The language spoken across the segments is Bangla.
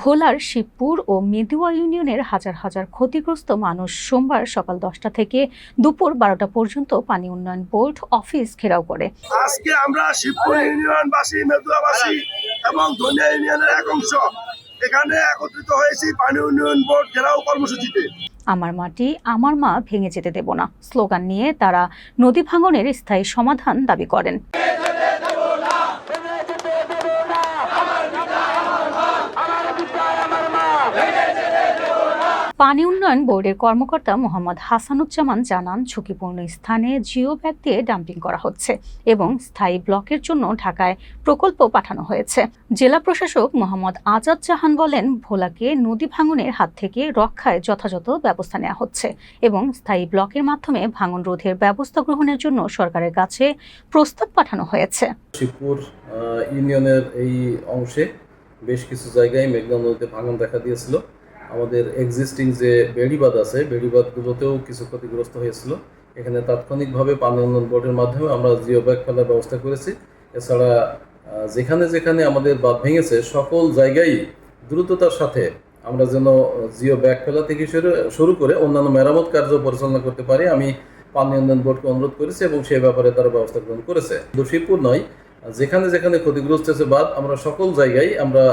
ভোলার শিবপুর ও মেদুয়া ইউনিয়নের হাজার হাজার ক্ষতিগ্রস্ত মানুষ সোমবার সকাল দশটা থেকে দুপুর বারোটা পর্যন্ত পানি উন্নয়ন বোর্ড অফিস ঘেরাও করে। আজকে আমরা শিবপুর ইউনিয়নবাসী মেদুয়াবাসী এবং ধনিয়া ইউনিয়নের এক অংশ এখানে একত্রিত হয়েছি পানি উন্নয়ন বোর্ড ঘেরাও কর্মসূচিতে। আমার মাটি আমার মা ভেঙে যেতে দেব না। স্লোগান নিয়ে তারা নদী ভাঙনের স্থায়ী সমাধান দাবি করেন। পানি উন্নয়ন বোর্ডের কর্মকর্তা মোহাম্মদ হাসানুজ্জামান জানান, ঝুঁকিপূর্ণ স্থানে জিও ব্যাগ দিয়ে ডাম্পিং করা হচ্ছে এবং স্থায়ী ব্লকের জন্য ঢাকায় প্রকল্প পাঠানো হয়েছে। জেলা প্রশাসক মোহাম্মদ আজাদ জাহান বলেন, ভোলাকে নদী ভাঙনের হাত থেকে রক্ষায় যথাযথ ব্যবস্থা নেওয়া হচ্ছে এবং স্থায়ী ব্লকের মাধ্যমে ভাঙন রোধের ব্যবস্থা গ্রহণের জন্য সরকারের কাছে প্রস্তাব পাঠানো হয়েছে। ইউনিয়নের এই অংশে বেশ কিছু জায়গায় মেঘনা নদীতে ভাঙন দেখা দিয়েছিল। আমাদের এক্সিস্টিং যে বেড়িবাঁধ আছে, বেড়িবাঁধগুলোতেও কিছু ক্ষতিগ্রস্ত হয়েছিল। এখানে তাৎক্ষণিকভাবে পানি উন্নয়ন বোর্ডের মাধ্যমে আমরা জিও ব্যাগ ফেলার ব্যবস্থা করেছি। এছাড়া যেখানে যেখানে আমাদের বাঁধ ভেঙেছে, সকল জায়গায় দ্রুততার সাথে আমরা যেন জিও ব্যাগ ফেলা থেকে শুরু করে অন্যান্য মেরামত কার্য পরিচালনা করতে পারি, আমি পানি উন্নয়ন বোর্ডকে অনুরোধ করেছি এবং সেই ব্যাপারে তারা ব্যবস্থা গ্রহণ করেছে। শিবপুর নয়, যেখানে যেখানে ক্ষতিগ্রস্ত হয়েছে বাদ আমরা সকল জায়গায় আমরা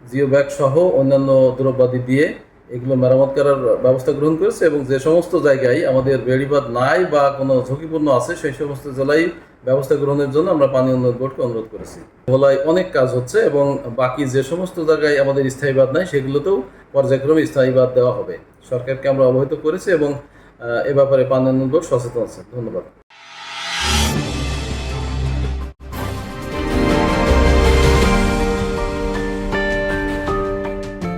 জিও ব্যাগ সহ অন্যান্য দ্রব্যাদি দিয়ে এগুলো মেরামত করার ব্যবস্থা গ্রহণ করেছে এবং যে সমস্ত জায়গায় আমাদের বেড়িবাদ নাই বা কোনো ঝুঁকিপূর্ণ আছে, সেই সমস্ত জেলায় ব্যবস্থা গ্রহণের জন্য আমরা পানি উন্নয়ন বোর্ডকে অনুরোধ করেছি। ভোলায় অনেক কাজ হচ্ছে এবং বাকি যে সমস্ত জায়গায় আমাদের স্থায়ী বাদ নাই, সেগুলোতেও পর্যায়ক্রমে স্থায়ী বাদ দেওয়া হবে। সরকারকে আমরা অবহিত করেছি এবং এ ব্যাপারে পানি উন্নয়ন বোর্ড সচেতন আছে। ধন্যবাদ।